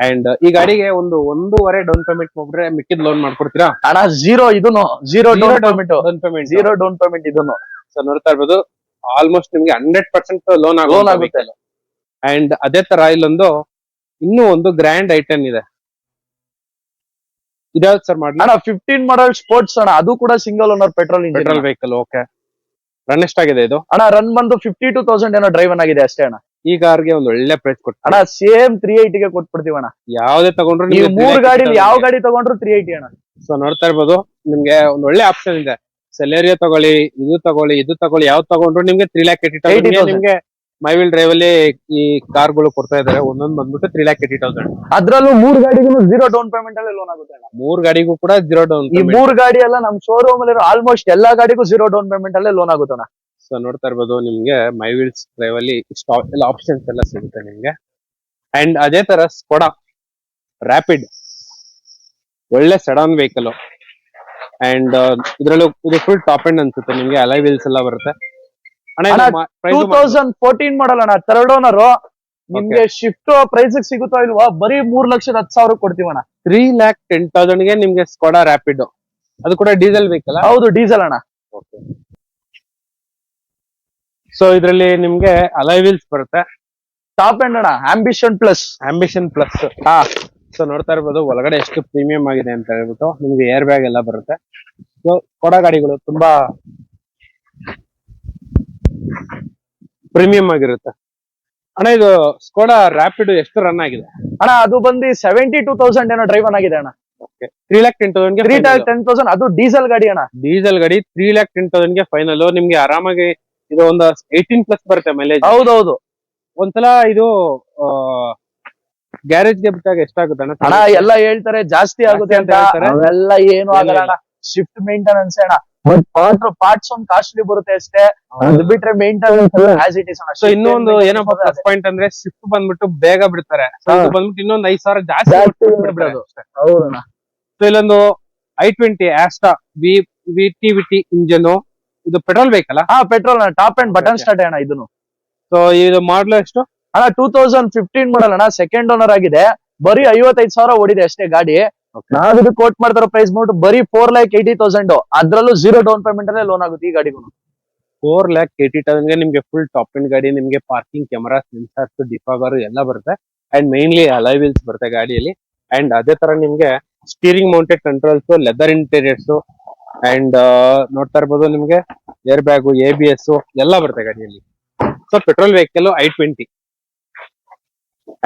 ಅಂಡ್ ಈ ಗಾಡಿಗೆ ಒಂದು ಒಂದೂವರೆ ಡೌನ್ ಪೇಮೆಂಟ್ ಮಾಡ್ಬಿಟ್ರೆ ಮಿಕ್ಕಿದ್ ಲೋನ್ ಮಾಡ್ಕೊಡ್ತೀರಾ? ಅಣ್ಣ ಜೀರೋ ಇದನ್ನು zero down payment down payment zero down payment ಇದನ್ನು ಸೊ ನೋಡ್ತಾ ಇರ್ಬೋದು. ಆಲ್ಮೋಸ್ಟ್ ನಿಮ್ಗೆ ಹಂಡ್ರೆಡ್ ಪರ್ಸೆಂಟ್ ಲೋನ್ ಲೋನ್ ಆಗುತ್ತೆ. ಅಂಡ್ ಅದೇ ತರ ಇಲ್ಲೊಂದು ಇನ್ನೂ ಒಂದು ಗ್ರ್ಯಾಂಡ್ ಐಟಮ್ ಇದೆ. ಇದ್ಯಾವ್ದು ಸರ್ ಮಾಡ್ಲಿ? ಅಣ್ಣ ಫಿಫ್ಟೀನ್ ಮಾಡಲ್ ಸ್ಪೋರ್ಟ್ಸ್ ಅಣ್ಣ ಅದು ಕೂಡ single owner petrol petrol vehicle okay run ಎಷ್ಟಾಗಿದೆ ಇದು? ಅಣ್ಣ ರನ್ ಬಂದು ಫಿಫ್ಟಿ ಟೂ ತೌಸಂಡ್ ಏನೋ ಡ್ರೈವನ್ ಆಗಿದೆ ಅಷ್ಟೇ ಅಣ್ಣ. ಈ ಕಾರ್ಗೆ ಒಂದು ಒಳ್ಳೆ ಪ್ರೈಸ್ ಕೊಟ್ಟು ಅಣ್ಣ ಸೇಮ್ ತ್ರೀ ಗೆ ಕೊಟ್ಬಿಡ್ತೀವಿ ಅಣ್ಣ. ಯಾವ್ದೇ ತಗೊಂಡ್ರು ನೀವು ಮೂರ್ ಗಾಡಿ ಯಾವ ಗಾಡಿ ತಗೊಂಡ್ರು ತ್ರೀ ಏಯ್ಟಿ ಅಣ್ಣ. ಸೊ ನೋಡ್ತಾ ಇರ್ಬೋದು ನಿಮ್ಗೆ ಒಂದ್ ಒಳ್ಳೆ ಆಪ್ಷನ್ ಇದೆ. ಸೆಲೇರಿಯಾ ತಗೊಳ್ಳಿ ಇದು ತಗೊಳ್ಳಿ ಇದು ತಗೊಳ್ಳಿ ಯಾವ್ದು ತಗೊಂಡ್ರು ನಿಮ್ಗೆ ತ್ರೀ ಲ್ಯಾಕ್ ಏಟಿ 80,000. ನಿಮ್ಗೆ ಮೈವಿಲ್ ಡ್ರೈವ್ ಅಲ್ಲಿ ಈ ಕಾರ್ಗಳು ಕೊಡ್ತಾ ಇದಾರೆ. ಒಂದೊಂದ್ ಬಂದ್ಬಿಟ್ಟು ತ್ರೀ ಲ್ಯಾಕ್ ಏಟಿ ತೌಸಂಡ್ ಅದ್ರಲ್ಲೂ ಮೂರ್ ಗಾಡಿಗೂ ಜೀರೋ ಡೌನ್ ಪೇಮೆಂಟ್ ಅಲ್ಲಿ ಲೋನ್ ಆಗುತ್ತೆ ಅಣ್ಣ. ಮೂರ್ ಗಾಡಿಗೂ ಕೂಡ ಜೀರೋ ಡೌನ್ ಈ ಮೂರ್ ಗಾಡಿ ಎಲ್ಲ ನಮ್ ಶೋರೂಮ್ ಅಲ್ಲಿ ಆಲ್ಮೋಸ್ಟ್ ಎಲ್ಲಾ ಗಾಡಿಗೂ ಜೀರೋ ಡೌನ್ ಪೇಮೆಂಟ್ ಅಲ್ಲೇ ಲೋನ್ ಆಗುತ್ತೆ ಅಣ್ಣ. ಸೊ ನೋಡ್ತಾ ಇರ್ಬೋದು ನಿಮ್ಗೆ ಮೈವಿಲ್ಸ್ ಡ್ರೈವ್ ಅಲ್ಲಿ ಇಷ್ಟು ಎಲ್ಲ ಆಪ್ಷನ್ಸ್ ಎಲ್ಲ ಸಿಗುತ್ತೆ ನಿಮ್ಗೆ. ಅಂಡ್ ಅದೇ ತರ ಸ್ಕೊಡಾ ರ್ಯಾಪಿಡ್ ಒಳ್ಳೆ ಸಡನ್ ವೆಹಿಕಲ್ ಅಂಡ್ ಇದ್ರಲ್ಲೂ ಇದು ಫುಲ್ ಟಾಪ್ ಎಂಡ್ ಅನ್ಸುತ್ತೆ ನಿಮ್ಗೆ. ಅಲೈ ವೀಲ್ಸ್ ಎಲ್ಲ ಬರುತ್ತೆ. ಟೂ ತೌಸಂಡ್ ಫೋರ್ಟೀನ್ ಮಾಡಲ್ ಅಣ್ಣ ಥರ್ಡ್ ಓನರ್ ನಿಮ್ಗೆ ಶಿಫ್ಟ್ ಪ್ರೈಸ್ ಸಿಗುತ್ತೋ ಇಲ್ವಾ ಬರೀ ಮೂರ್ ಲಕ್ಷದ ಹತ್ತು ಸಾವಿರ ಕೊಡ್ತೀವಣ್ಣ ತ್ರೀ ಲ್ಯಾಕ್ ಟೆನ್ ತೌಸಂಡ್ಗೆ ನಿಮ್ಗೆ ಸ್ಕೊಡಾ ರ್ಯಾಪಿಡ್ ಅದು ಕೂಡ ಡೀಸೆಲ್ ಬೇಕಲ್ಲ ಹೌದು ಡೀಸೆಲ್ ಅಣ್ಣ. ಸೊ ಇದ್ರಲ್ಲಿ ನಿಮ್ಗೆ ಅಲೈ ವೀಲ್ಸ್ ಬರುತ್ತೆ. ಟಾಪ್ ಎಂಡ್ ಅಣ್ಣ ಆಂಬಿಷನ್ ಪ್ಲಸ್ ಆಂಬಿಷನ್ ಪ್ಲಸ್ ಹಾ. ಸೊ ನೋಡ್ತಾ ಇರ್ಬೋದು ಒಳಗಡೆ ಎಷ್ಟು ಪ್ರೀಮಿಯಂ ಆಗಿದೆ ಅಂತ ಹೇಳ್ಬಿಟ್ಟು ನಿಮ್ಗೆ ಏರ್ ಬ್ಯಾಗ್ ಎಲ್ಲ ಬರುತ್ತೆ. ಸೊ ಕೊಡ ಗಾಡಿಗಳು ತುಂಬಾ ಪ್ರೀಮಿಯಂ ಆಗಿರುತ್ತೆ. ಅಣ್ಣ ಇದು ಸ್ಕೋಡಾ ರ್ಯಾಪಿಡ್ ಎಷ್ಟು ರನ್ ಆಗಿದೆ? ಅಣ್ಣ ಅದು ಬಂದು ಸೆವೆಂಟಿ ಟೂ ತೌಸಂಡ್ ಏನೋ ಡ್ರೈವನ್ ಆಗಿದೆ ಅಣ್ಣ. Three lakh ten three thousand ten thousand ಅದು ಡೀಸೆಲ್ ಗಾಡಿ ಅಣ್ಣ. ಡೀಸೆಲ್ ಗಾಡಿ ತ್ರೀ ಲ್ಯಾಕ್ ಟೆನ್ ತೌಸಂಡ್ಗೆ ಫೈನಲ್ ನಿಮ್ಗೆ ಆರಾಮಾಗಿ ಇದು ಒಂದು ಏಯ್ಟೀನ್ ಪ್ಲಸ್ ಬರುತ್ತೆ ಮೈಲೇಜ್ ಹೌದೌದು. ಒಂದ್ಸಲ ಇದು ಗ್ಯಾರೇಜ್ಗೆ ಬಿಟ್ಟಾಗ ಎಷ್ಟಾಗುತ್ತೆ ಅಣ್ಣ? ಅಣ್ಣ ಎಲ್ಲ ಹೇಳ್ತಾರೆ ಜಾಸ್ತಿ ಆಗುತ್ತೆ ಅಂತ. ಹೇಳ್ತಾರೆ. ಅವೆಲ್ಲ ಏನು ಆಗಲ್ಲ ಅಣ್ಣ. ಶಿಫ್ಟ್ ಮೇಂಟೆನೆನ್ಸ್ ಅಣ್ಣ. ಬಟ್ ಪಾರ್ಟ್ ಪಾರ್ಟ್ಸ್ ಒಂದು ಕಾಸ್ಟ್ಲಿ ಬರುತ್ತೆ ಅಷ್ಟೇ. ಅದು ಬಿಟ್ರೆ ಮೇಂಟೆನೆನ್ಸ್ ಎಲ್ಲ ಆಸ್ ಇಟ್ ಇಸ್ ಸೊ ಇನ್ನೊಂದು ಏನಪ್ಪ ಪ್ಲಸ್ ಪಾಯಿಂಟ್ ಅಂದ್ರೆ ಶಿಫ್ಟ್ ಬಂದ್ಬಿಟ್ಟು ಬೇಗ ಬಿಡ್ತಾರೆ. ಬಂದ್ಬಿಟ್ಟು ಇನ್ನೊಂದು ಐದ್ ಸಾವಿರ ಜಾಸ್ತಿ ಬಿಡೋದು. So ಇಲ್ಲೊಂದು I twenty Asta V V T V T engine ಇದು ಪೆಟ್ರೋಲ್ ಬೇಕಲ್ಲ ಹಾ petrol top and button start ಅಣ್ಣ ಇದನ್ನು ಸೊ ಇದು ಮಾಡಲ್ ಎಷ್ಟು? ಅಣ್ಣ ಟೂ ತೌಸಂಡ್ ಫಿಫ್ಟೀನ್ ಮಾಡಲ್ ಅಣ್ಣ. ಸೆಕೆಂಡ್ ಓನರ್ ಆಗಿದೆ. ಬರೀ ಐವತ್ತೈದು ಸಾವಿರ ಓಡಿದೆ ಅಷ್ಟೇ ಗಾಡಿ. ನಾವ್ ಕೋಟ್ ಮಾಡ್ತಾರೋ ಪ್ರೈಸ್ ಮಾಡ್ಬಿಟ್ಟು ಬರೀ ಫೋರ್ ಲ್ಯಾಕ್ ಏಯ್ಟಿ ತೌಸಂಡ್ ಅದ್ರಲ್ಲೂ ಜೀರೋ ಡೌನ್ ಪೇಮೆಂಟ್ ಅಲ್ಲೇ ಲೋನ್ ಆಗುತ್ತೆ ಈ ಗಾಡಿಗೂ ಫೋರ್ ಲ್ಯಾಕ್ ಏಟಿ ತೌಸಂಡ್ ನಿಮ್ಗೆ ಫುಲ್ ಟಾಪ್ ಎಂಡ್ ಗಾಡಿ, ನಿಮಗೆ ಪಾರ್ಕಿಂಗ್ ಕ್ಯಾಮರಾ ಸೆನ್ಸರ್ಸ್ ಡಿಫಾಗರ್ ಎಲ್ಲ ಬರುತ್ತೆ. ಅಂಡ್ ಮೈನ್ಲಿ ಅಲೈ ವೀಲ್ಸ್ ಬರುತ್ತೆ ಗಾಡಿಯಲ್ಲಿ. ಅಂಡ್ ಅದೇ ತರ ನಿಮ್ಗೆ steering mounted controls leather interiors and ನೋಡ್ತಾ ಇರ್ಬೋದು ನಿಮ್ಗೆ air bag A B S ಎಲ್ಲ ಬರುತ್ತೆ ಗಾಡಿಯಲ್ಲಿ. So petrol vehicle I twenty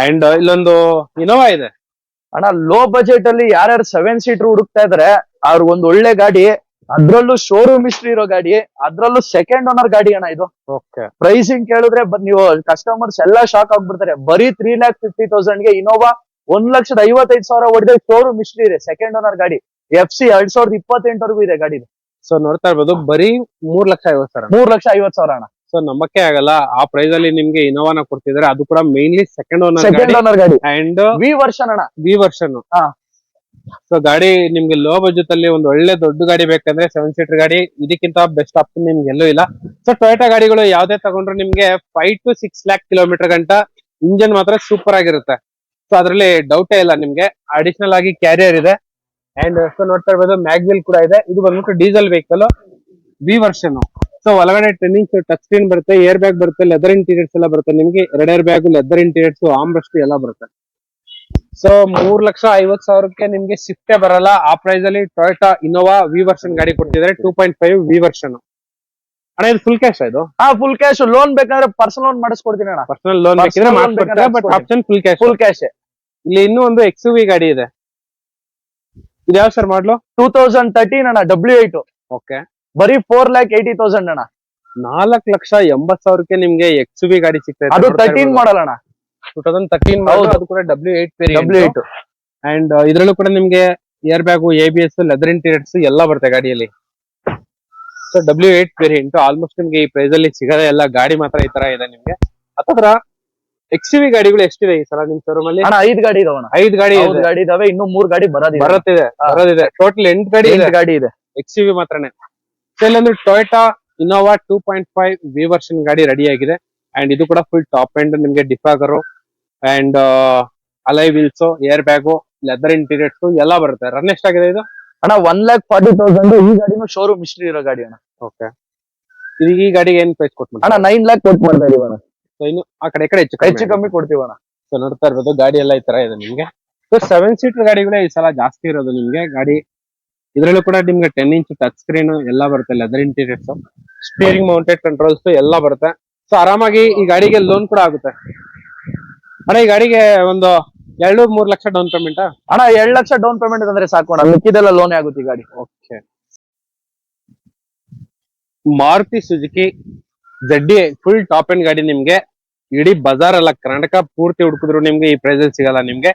and ಇಲ್ಲೊಂದು ಇನೋವಾ ಇದೆ. ಅಣ್ಣ ಲೋ ಬಜೆಟ್ ಅಲ್ಲಿ ಯಾರ್ಯಾರು ಸೆವೆನ್ ಸೀಟರ್ ಹುಡುಕ್ತಾ ಇದ್ರೆ ಅವ್ರ ಒಂದ್ ಒಳ್ಳೆ ಗಾಡಿ ಅದ್ರಲ್ಲೂ ಶೋರೂಮ್ ಹಿಸ್ಟ್ರಿ ಇರೋ ಗಾಡಿ ಅದ್ರಲ್ಲೂ ಸೆಕೆಂಡ್ ಓನರ್ ಗಾಡಿ ಅಣ್ಣ ಇದು. ಓಕೆ ಪ್ರೈಸಿಂಗ್ ಕೇಳಿದ್ರೆ ನೀವು ಕಸ್ಟಮರ್ಸ್ ಎಲ್ಲಾ ಶಾಕ್ ಆಗ್ಬಿಡ್ತಾರೆ. ಬರೀ ತ್ರೀ ಲ್ಯಾಕ್ ಫಿಫ್ಟಿ ತೌಸಂಡ್ಗೆ ಇನೋವಾ ಒಂದ್ ಲಕ್ಷದ ಐವತ್ತೈದು ಸಾವಿರ ಹೊಡೆದ ಶೋರೂಮ್ ಹಿಸ್ಟ್ರಿ ಇದೆ ಸೆಕೆಂಡ್ ಓನರ್ ಗಾಡಿ. ಎಫ್ ಸಿ ಎರಡ್ ಸಾವಿರದ ಇಪ್ಪತ್ತೆಂಟವರೆಗೂ ಇದೆ ಗಾಡಿ ಸೊ ನೋಡ್ತಾ ಇರ್ಬೋದು ಬರೀ ಮೂರ್ ಲಕ್ಷ ಐವತ್ತು ಸಾವಿರ. ಮೂರ್ ಲಕ್ಷ ಐವತ್ ಸಾವಿರ ಅಣ್ಣ. ಸೊ ನಂಬಕ್ಕೆ ಆಗಲ್ಲ. ಆ ಪ್ರೈಸ್ ಅಲ್ಲಿ ನಿಮ್ಗೆ ಇನೋವಾನ ಕೊಡ್ತಿದ್ದಾರೆ ಅದು ಕೂಡ ಮೇನ್ಲಿ ಸೆಕೆಂಡ್ ಓನರ್ ಸೆಕೆಂಡ್ ಗಾಡಿ ಓನರ್ ಗಾಡಿ. ಅಂಡ್ ವಿ ವರ್ಷನ್ ಅಣ್ಣ. ವಿ ವರ್ಷನ್ ಹಾ. ಸೊ ಗಾಡಿ ನಿಮ್ಗೆ ಲೋ ಬಜೆಟ್ ಅಲ್ಲಿ ಒಂದು ಒಳ್ಳೆ ದೊಡ್ಡ ಗಾಡಿ ಬೇಕಂದ್ರೆ ಸೆವೆನ್ ಸೀಟರ್ ಗಾಡಿ. ಇದಕ್ಕಿಂತ ಬೆಸ್ಟ್ ಆಪ್ಷನ್ ನಿಮ್ಗೆ ಎಲ್ಲೂ ಇಲ್ಲ. ಸೊ ಟೊಯೋಟಾ ಗಾಡಿಗಳು ಯಾವ್ದೇ ತಗೊಂಡ್ರು ನಿಮ್ಗೆ five to six lakh kilometre ಗಂಟ ಇಂಜನ್ ಮಾತ್ರ ಸೂಪರ್ ಆಗಿರುತ್ತೆ. ಸೊ ಅದ್ರಲ್ಲಿ ಡೌಟೇ ಇಲ್ಲ ನಿಮ್ಗೆ. ಅಡಿಷನಲ್ ಆಗಿ ಕ್ಯಾರಿಯರ್ ಇದೆ. ಅಂಡ್ ಸೊ ನೋಡ್ತಾ ಇರ್ಬೋದು ಮ್ಯಾಗ್ವಿಲ್ ಕೂಡ ಇದೆ. ಇದು ಬಂದ್ಬಿಟ್ಟು diesel vehicle V version so ಒಳಗಡೆ ಟ್ರೈನಿಂಗ್ಸ್ ಟಚ್ ಸ್ಕ್ರೀನ್ ಬರುತ್ತೆ ಏರ್ ಬ್ಯಾಗ್ ಬರುತ್ತೆ ಲೆದರ್ ಇಂಟೀರಿಯರ್ಸ್ ಎಲ್ಲ ಬರುತ್ತೆ. ನಿಮ್ಗೆ red air bag leather interiors armrest ಎಲ್ಲ ಬರುತ್ತೆ. ಸೊ ಮೂರ್ ಲಕ್ಷ ಐವತ್ ಸಾವಿರಕ್ಕೆ ನಿಮ್ಗೆ ಸಿಫ್ಟೇ ಬರಲ್ಲ. ಆ ಪ್ರೈಸ್ ಅಲ್ಲಿ ಟೊಯೋಟಾ ಇನೋವಾ ವಿ ವರ್ಷನ್ ಗಾಡಿ ಕೊಡ್ತಿದ್ದಾರೆ. Two point five V version ಅಣ್ಣ ಇದು ಫುಲ್ ಕ್ಯಾಶ್ ಇದು? ಹಾ ಫುಲ್ ಕ್ಯಾಶ್ ಲೋನ್ ಬೇಕಾದ್ರೆ ಪರ್ಸನಲ್ ಲೋನ್ ಮಾಡಿಸ್ಕೊಡ್ತೀನಿ ಅಣ್ಣ. ಪರ್ಸನಲ್ ಲೋನ್ ಬೇಕಾದ್ರೆ but option full cash full cash ಇಲ್ಲಿ ಇನ್ನೂ ಒಂದು ಎಕ್ಸ್ ವಿ ಗಾಡಿ ಇದೆ. ಇದು ಯಾವ sir model two thousand thirteen ಅಣ್ಣ ಡಬ್ಲ್ಯೂ ಏಟ್ ಓಕೆ ಬರೀ ಫೋರ್ ಲ್ಯಾಕ್ ಏಯ್ಟಿ ತೌಸಂಡ್ ಅಣ್ಣ. ನಾಲ್ಕ್ ಲಕ್ಷ ಎಂಬತ್ ಸಾವಿರಕ್ಕೆ ನಿಮ್ಗೆ ಎಕ್ಸ್ ವಿ ಗಾಡಿ ಸಿಗ್ತದೆ ಅದು ತರ್ಟೀನ್ ಮಾಡಲ್ ಅಣ್ಣ. Two thousand thirteen. ಅದು ಕೂಡ W eight W eight and ಇದ್ರಲ್ಲೂ ಕೂಡ ನಿಮ್ಗೆ air bag A B S leather interiors ಎಲ್ಲ ಬರುತ್ತೆ ಗಾಡಿಯಲ್ಲಿ. So W eight variant almost ನಿಮ್ಗೆ ಈ ಪ್ರೈಸ್ ಅಲ್ಲಿ ಸಿಗದೆ ಎಲ್ಲ ಗಾಡಿ ಮಾತ್ರ ಈ ತರ ಇದೆ ನಿಮ್ಗೆ. ಅಥವಾ ಎಕ್ಸ್ ವಿ ಗಾಡಿಗಳು ಎಷ್ಟಿದೆ ಈ ಸಲ ನಿಮ್ ಶೋರೂಮ್ ಅಲ್ಲಿ? ಐದು ಗಾಡಿ ಇದಾವ ಐದು ಗಾಡಿ ಗಾಡಿ ಇದಾವೆ. ಇನ್ನು ಮೂರ್ ಗಾಡಿ ಬರೋದಿದೆ ಬರುತ್ತಿದೆ. ಬರೋದಿದೆ. ಟೋಟಲ್ ಎಂಟ್ ಗಾಡಿ ಗಾಡಿ ಇದೆ. ಎಕ್ಸ್ ವಿ ಮಾತ್ರನೇ. ಇಲ್ಲೊಂದು Toyota Innova two point five V version ಗಾಡಿ ರೆಡಿ ಆಗಿದೆ ಅಂಡ್ ಇದು ಕೂಡ ಫುಲ್ ಟಾಪ್ ಎಂಡ್ ನಿಮ್ಗೆ defogger and alloy wheels air bag leather interiors ಎಲ್ಲ ಬರುತ್ತೆ. ರನ್ ಎಷ್ಟಾಗಿದೆ ಇದು? ಅಣ್ಣ ಒನ್ ಲ್ಯಾಕ್ ಫಾರ್ಟಿ ತೌಸಂಡ್ ಈ ಗಾಡಿನು ಶೋರೂಮ್ ಹಿಸ್ಟ್ರಿ ಇರೋ ಗಾಡಿ ಅಣ್ಣ. ಓಕೆ ಇದು ಈ ಗಾಡಿಗೆ ಏನ್ ಪ್ರೈಸ್ ಕೊಟ್ಟು ಅಣ್ಣ ನೈನ್ ಲ್ಯಾಕ್ ಕೊಟ್ಟು ಮಾಡ್ತಾ ಇದೀವಿ ಅಣ್ಣ. ಇನ್ನು ಆ ಕಡೆ ಈ ಕಡೆ ಹೆಚ್ಚು ಹೆಚ್ಚು ಕಮ್ಮಿ ಕೊಡ್ತೀವಿ ಅಣ್ಣ. ಸೊ ನೋಡ್ತಾ ಇರ್ಬೋದು ಗಾಡಿ ಎಲ್ಲ ಈ ತರ ಇದೆ ನಿಮ್ಗೆ. ಸೊ ಸೆವೆನ್ ಸೀಟರ್ ಗಾಡಿಗಳೇ ಈ ಸಲ ಜಾಸ್ತಿ ಇರೋದು ನಿಮ್ಗೆ. ಗಾಡಿ ಇದ್ರಲ್ಲೂ ಕೂಡ ನಿಮ್ಗೆ ಟೆನ್ ಇಂಚ್ ಟಚ್ ಸ್ಕ್ರೀನ್ ಎಲ್ಲ ಬರುತ್ತೆ leather interiors steering mounted controls ಎಲ್ಲ ಬರುತ್ತೆ. ಸೊ ಆರಾಮಾಗಿ ಈ ಗಾಡಿಗೆ ಲೋನ್ ಕೂಡ ಆಗುತ್ತೆ. ಅಣ್ಣ ಈ ಗಾಡಿಗೆ ಒಂದು ಎರಡು ಮೂರ್ ಲಕ್ಷ ಡೌನ್ ಪೇಮೆಂಟ್ ಅಣ್ಣ ಎರಡು ಲಕ್ಷ ಡೌನ್ ಪೇಮೆಂಟ್ ಅಂದ್ರೆ ಸಾಕು ಅಣ್ಣ. ಮಿಕ್ಕಿದೆಲ್ಲ ಲೋನ್ ಆಗುತ್ತೆ ಈ ಗಾಡಿ. Okay. Maruti Suzuki Z D I full top end ಗಾಡಿ ನಿಮ್ಗೆ. ಇಡೀ ಬಜಾರ್ ಅಲ್ಲ ಕರ್ನಾಟಕ ಪೂರ್ತಿ ಹುಡುಕಿದ್ರು ನಿಮ್ಗೆ ಈ ಪ್ರೈಸ್ ಅಲ್ಲಿ ಸಿಗಲ್ಲ ನಿಮ್ಗೆ.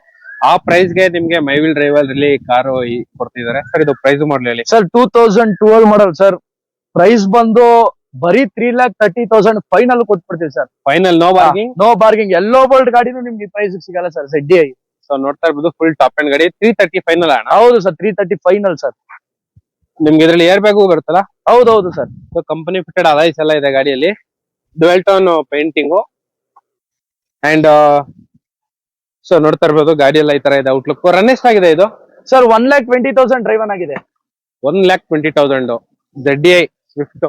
ಆ ಪ್ರೈಸ್ಗೆ ನಿಮ್ಗೆ ಮೈವಿಲ್ ಡ್ರೈವರ್ ಅಲ್ಲಿ ಕಾರು ಕೊಡ್ತಿದ್ದಾರೆ ಸರ್ ಇದು ಪ್ರೈಸ್ ಮಾಡಲ್ ಹೇಳಿ. Sir two thousand twelve model sir price ಬಂದು ಬರೀ three lakh thirty thousand final ಕೊಟ್ಬಿಡ್ತೀವಿ sir final no bargaining no bargaining yellow board ಗಾಡಿನೂ ನಿಮ್ಗೆ ಪ್ರೈಸ್ ಸಿಗಲ್ಲ ಸರ್ ಸೆಡ್ಡಿ ಆಗಿ ಸೊ ನೋಡ್ತಾ ಇರ್ಬೋದು ಫುಲ್ ಟಾಪ್ ಎಂಡ್ ಗಾಡಿ. ತ್ರೀ ತರ್ಟಿ ಫೈನಲ್ ಅಣ್ಣ? ಹೌದು sir three thirty final sir ನಿಮ್ಗೆ ಇದ್ರಲ್ಲಿ ಏರ್ ಬ್ಯಾಗು ಬರುತ್ತಲ್ಲ? ಹೌದೌದು sir so company fitted alloys ಎಲ್ಲ ಇದೆ ಗಾಡಿಯಲ್ಲಿ. Dual tone painting and so ನೋಡ್ತಾ ಇರ್ಬೋದು ಗಾಡಿ ಎಲ್ಲ ಈ ತರ ಇದೆ ಔಟ್ಲುಕ್ ರನ್ ಎಷ್ಟಾಗಿದೆ ಇದು sir one lakh twenty thousand driven ಆಗಿದೆ. One lakh twenty thousand Z I Swift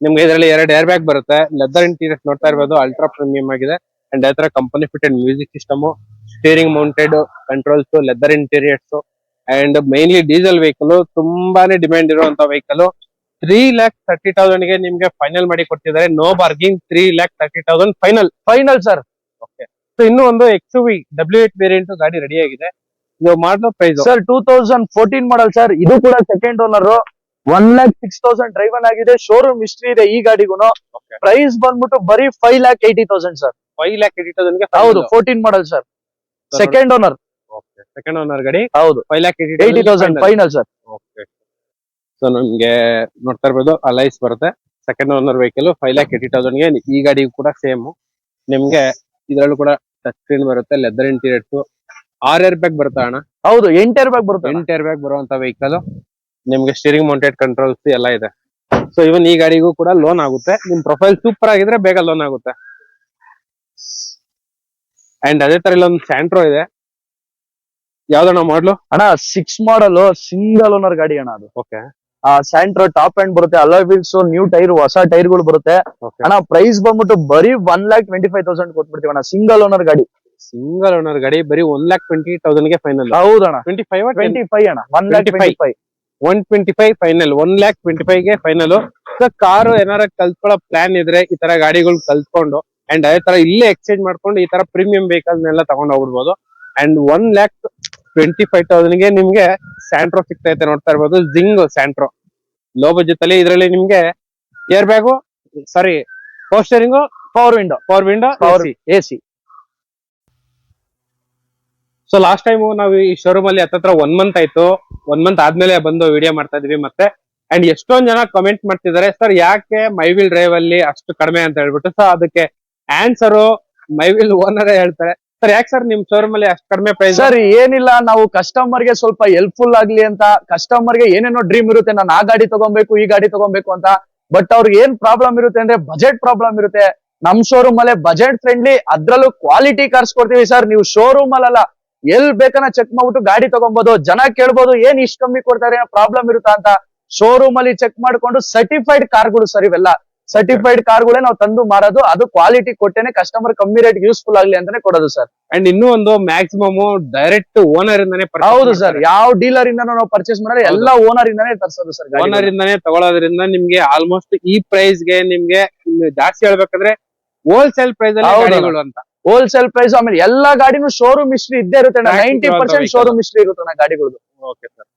ನಿಮ್ಗೆ ಇದರಲ್ಲಿ ಎರಡು ಏರ್ ಬ್ಯಾಗ್ ಬರುತ್ತೆ. ಲೆದರ್ ಇಂಟೀರಿಯರ್ಸ್ ನೋಡ್ತಾ ಇರ್ಬೋದು ಅಲ್ಟ್ರಾ ಪ್ರೀಮಿಯಂ ಆಗಿದೆ. ಅಂಡ್ ಅದರ ತರ company fitted music system steering mounted controls leather interiors and mainly diesel vehicle ತುಂಬಾನೇ ಡಿಮ್ಯಾಂಡ್ ಇರುವಂತ ವೆಹಿಕಲ್ ತ್ರೀ ಲ್ಯಾಕ್ ತರ್ಟಿ ತೌಸಂಡ್ಗೆ ನಿಮ್ಗೆ ಫೈನಲ್ ಮಾಡಿ ಕೊಡ್ತಿದ್ದಾರೆ no bargaining three lakh thirty thousand final final sir so ಇನ್ನು ಒಂದು X V W eight variant ಗಾಡಿ ready ಆಗಿದೆ. ಇದು model price sir two thousand fourteen model sir ಇದು ಕೂಡ second owner one lakh six thousand driven ಆಗಿದೆ. Showroom history ಇದೆ ಈ ಗಾಡಿಗೂ ಪ್ರೈಸ್ ಬಂದ್ಬಿಟ್ಟು ಬರೀ five lakh eighty thousand sir five lakh eighty thousand ಹೌದು fourteen model sir second owner second owner ಗಾಡಿ. ಹೌದು. Five lakh eighty thousand final sir okay so ನಮ್ಗೆ ನೋಡ್ತಾ ಇರ್ಬೋದು ಅಲೈಸ್ ಬರುತ್ತೆ. Second owner vehicle five lakh eighty ತೌಸಂಡ್ಗೆ ಈ ಗಾಡಿ ಕೂಡ ಸೇಮ್ ನಿಮ್ಗೆ ಇದರಲ್ಲೂ ಕೂಡ ಟಚ್ ಸ್ಕ್ರೀನ್ ಬರುತ್ತೆ ಲೆದರ್ ಇಂಟೀರಿಯರ್ಸ್ ಆರ್ ಏರ್ ಬ್ಯಾಗ್ ಬರುತ್ತೆ ಅಣ್ಣ? ಹೌದು ಎಂಟರ್ ಬ್ಯಾಗ್ ಬರುತ್ತೆ ಎಂಟು ಏರ್ ಬ್ಯಾಗ್ ಬರುವಂತ ವೆಹಿಕಲ್ ನಿಮ್ಗೆ ಸ್ಟೀರಿಂಗ್ ಮೌಂಟೆಡ್ ಕಂಟ್ರೋಲ್ಸ್ ಎಲ್ಲ ಇದೆ. ಸೊ ಇವನ್ ಈ ಗಾಡಿಗೂ ಕೂಡ ಲೋನ್ ಆಗುತ್ತೆ. ನಿಮ್ ಪ್ರೊಫೈಲ್ ಸೂಪರ್ ಆಗಿದ್ರೆ ಬೇಗ ಲೋನ್ ಆಗುತ್ತೆ. ಅಂಡ್ ಅದೇ ತರ ಇಲ್ಲೊಂದು ಸ್ಯಾಂಟ್ರೋ ಇದೆ. ಯಾವ್ದಣ್ಣ ಮಾಡ್ಲು ಅಣ್ಣ ಸಿಕ್ಸ್ ಮಾಡಲ್ ಸಿಂಗಲ್ ಓನರ್ ಗಾಡಿ ಅಣ್ಣ ಅದು. ಓಕೆ ಸ್ಯಾಂಟ್ರೋ ಟಾಪ್ ಹ್ಯಾಂಡ್ ಬರುತ್ತೆ ಅಲೋ ವೀಲ್ಸ್ ನ್ಯೂ ಟೈರ್ ಹೊಸ ಟೈರ್ಗಳು ಬರುತ್ತೆ ಅಣ್ಣ ಪ್ರೈಸ್ ಬಂದ್ಬಿಟ್ಟು ಬರೀ one lakh twenty five thousand ಕೊಟ್ಬಿಡ್ತೀವಿ ಅಣ್ಣ ಸಿಂಗಲ್ ಓನರ್ ಗಾಡಿ. ಸಿಂಗಲ್ ಓನರ್ ಗಾಡಿ ಬರೀ ಒನ್ ಲ್ಯಾಕ್ ಟ್ವೆಂಟಿ ತೌಸಂಡ್ಗೆ ಫೈನಲ್ ಹೌದಣ್ಣ. ಟ್ವೆಂಟಿ ಫೈವ್ ಟ್ವೆಂಟಿ ಫೈವ್ ಅಣ್ಣ one lakh twenty five one twenty five final one lakh twenty ಫೈವ್ಗೆ final car ಏನಾರ ಕಲ್ತ್ಕೊಳ್ಳೋ ಪ್ಲಾನ್ ಇದ್ರೆ ಈ ತರ ಗಾಡಿಗಳು ಕಲ್ತ್ಕೊಂಡು ಅಂಡ್ ಅದೇ ತರ ಇಲ್ಲೇ ಎಕ್ಸ್ಚೇಂಜ್ ಮಾಡ್ಕೊಂಡು ಈ ತರ ಪ್ರೀಮಿಯಂ ವೆಹಿಕಲ್ ನೆಲ್ಲ ತಗೊಂಡ್ ಹೋಗ್ಬಿಡ್ಬೋದು. And one lakh twenty five ತೌಸಂಡ್ಗೆ ನಿಮ್ಗೆ ಸ್ಯಾಂಟ್ರೋ ಸಿಗ್ತೈತೆ ನೋಡ್ತಾ ಇರ್ಬೋದು ಜಿಂಗ್ ಸ್ಯಾಂಟ್ರೋ ಲೋ ಬಜೆಟ್ ಅಲ್ಲಿ ಇದ್ರಲ್ಲಿ ನಿಮ್ಗೆ air bag sorry power steering power window power window power A C so last time ನಾವು ಈ ಶೋರೂಮ್ ಅಲ್ಲಿ ಹತ್ತತ್ರ ಒನ್ ಮಂತ್ ಆಯ್ತು. ಒನ್ ಮಂತ್ ಆದ್ಮೇಲೆ ಬಂದು ವಿಡಿಯೋ ಮಾಡ್ತಾ ಇದೀವಿ ಮತ್ತೆ. ಅಂಡ್ ಎಷ್ಟೊಂದ್ ಜನ ಕಮೆಂಟ್ ಮಾಡ್ತಿದ್ದಾರೆ ಸರ್ ಯಾಕೆ ಮೈವಿಲ್ ಡ್ರೈವ್ ಅಲ್ಲಿ ಅಷ್ಟು ಕಡಿಮೆ? ಅಂತ ಹೇಳ್ಬಿಟ್ಟು. ಸೊ ಅದಕ್ಕೆ ಆನ್ಸರ್ ಮೈವಿಲ್ ಓನರ್ ಹೇಳ್ತಾರೆ. ಸರ್ ಯಾಕೆ ಸರ್ ನಿಮ್ ಶೋರೂಮ್ ಅಲ್ಲಿ ಅಷ್ಟು ಕಡಿಮೆ ಪ್ರೈಸ್ ಸರ್ ಏನಿಲ್ಲ, ನಾವು ಕಸ್ಟಮರ್ಗೆ ಸ್ವಲ್ಪ ಹೆಲ್ಪ್ಫುಲ್ ಆಗ್ಲಿ ಅಂತ ಕಸ್ಟಮರ್ಗೆ ಏನೇನೋ ಡ್ರೀಮ್ ಇರುತ್ತೆ, ನಾನು ಆ ಗಾಡಿ ತಗೊಬೇಕು, ಈ ಗಾಡಿ ತಗೊಬೇಕು ಅಂತ. ಬಟ್ ಅವ್ರಿಗೆ ಏನ್ ಪ್ರಾಬ್ಲಮ್ ಇರುತ್ತೆ ಅಂದ್ರೆ ಬಜೆಟ್ ಪ್ರಾಬ್ಲಮ್ ಇರುತ್ತೆ. ನಮ್ ಶೋರೂಮ್ ಅಲ್ಲೇ ಬಜೆಟ್ ಫ್ರೆಂಡ್ಲಿ ಅದ್ರಲ್ಲೂ ಕ್ವಾಲಿಟಿ ಕಾರ್ಸ್ ಕೊಡ್ತೀವಿ ಸರ್ ನೀವು ಶೋರೂಮ್ ಅಲ್ಲ ಎಲ್ ಬೇಕನ್ನ ಚೆಕ್ ಮಾಡ್ಬಿಟ್ಟು ಗಾಡಿ ತಗೊಬಹುದು ಜನ ಕೇಳ್ಬೋದು, ಏನ್ ಇಷ್ಟು ಕಮ್ಮಿ ಕೊಡ್ತಾರೆ ಪ್ರಾಬ್ಲಮ್ ಇರುತ್ತಾ ಅಂತ. ಶೋರೂಮ್ ಅಲ್ಲಿ ಚೆಕ್ ಮಾಡ್ಕೊಂಡು ಸರ್ಟಿಫೈಡ್ ಕಾರ್ಗಳು ಸರ್ ಇವೆಲ್ಲ. ಸರ್ಟಿಫೈಡ್ ಕಾರ್ಗಳೇ ನಾವು ತಂದು ಮಾರೋದು. ಅದು ಕ್ವಾಲಿಟಿ ಕೊಟ್ಟೇನೆ ಕಸ್ಟಮರ್ ಕಮ್ಮಿ ರೇಟ್ ಯೂಸ್ಫುಲ್ ಆಗ್ಲಿ ಅಂತಾನೆ ಕೊಡೋದು ಸರ್ ಅಂಡ್ ಇನ್ನೂ ಒಂದು ಮ್ಯಾಕ್ಸಿಮಮ್ ಡೈರೆಕ್ಟ್ ಓನರ್ ಇಂದಾನೆ ಹೌದು ಸರ್ ಯಾವ ಡೀಲರ್ ಇಂದ ನಾವು ಪರ್ಚೇಸ್ ಮಾಡಿದ್ರೆ. ಎಲ್ಲ ಓನರ್ ಇಂದಾನೆ ತರ್ಸೋದು ಸರ್ ಓನರ್ ಇಂದಾನೆ ತಗೊಳ್ಳೋದ್ರಿಂದ ನಿಮ್ಗೆ ಆಲ್ಮೋಸ್ಟ್ ಈ ಪ್ರೈಸ್ಗೆ ನಿಮ್ಗೆ ಜಾಸ್ತಿ ಹೇಳ್ಬೇಕಂದ್ರೆ ಹೋಲ್ಸೇಲ್ ಪ್ರೈಸ್ ಅಲ್ಲಿ ಅಂತ. ಹೋಲ್ಸೇಲ್ ಪ್ರೈಸ್ ಆಮೇಲೆ ಎಲ್ಲಾ ಗಾಡಿನೂ ಶೋರೂಮ್ ಹಿಸ್ಟ್ರಿ ಇದ್ದೇ ಇರುತ್ತೆ. Ninety percent. ಶೋರೂಮ್ ಹಿಸ್ಟ್ರಿ ಇರುತ್ತೆ ಗಾಡಿಗಳು ಓಕೆ ಸರ್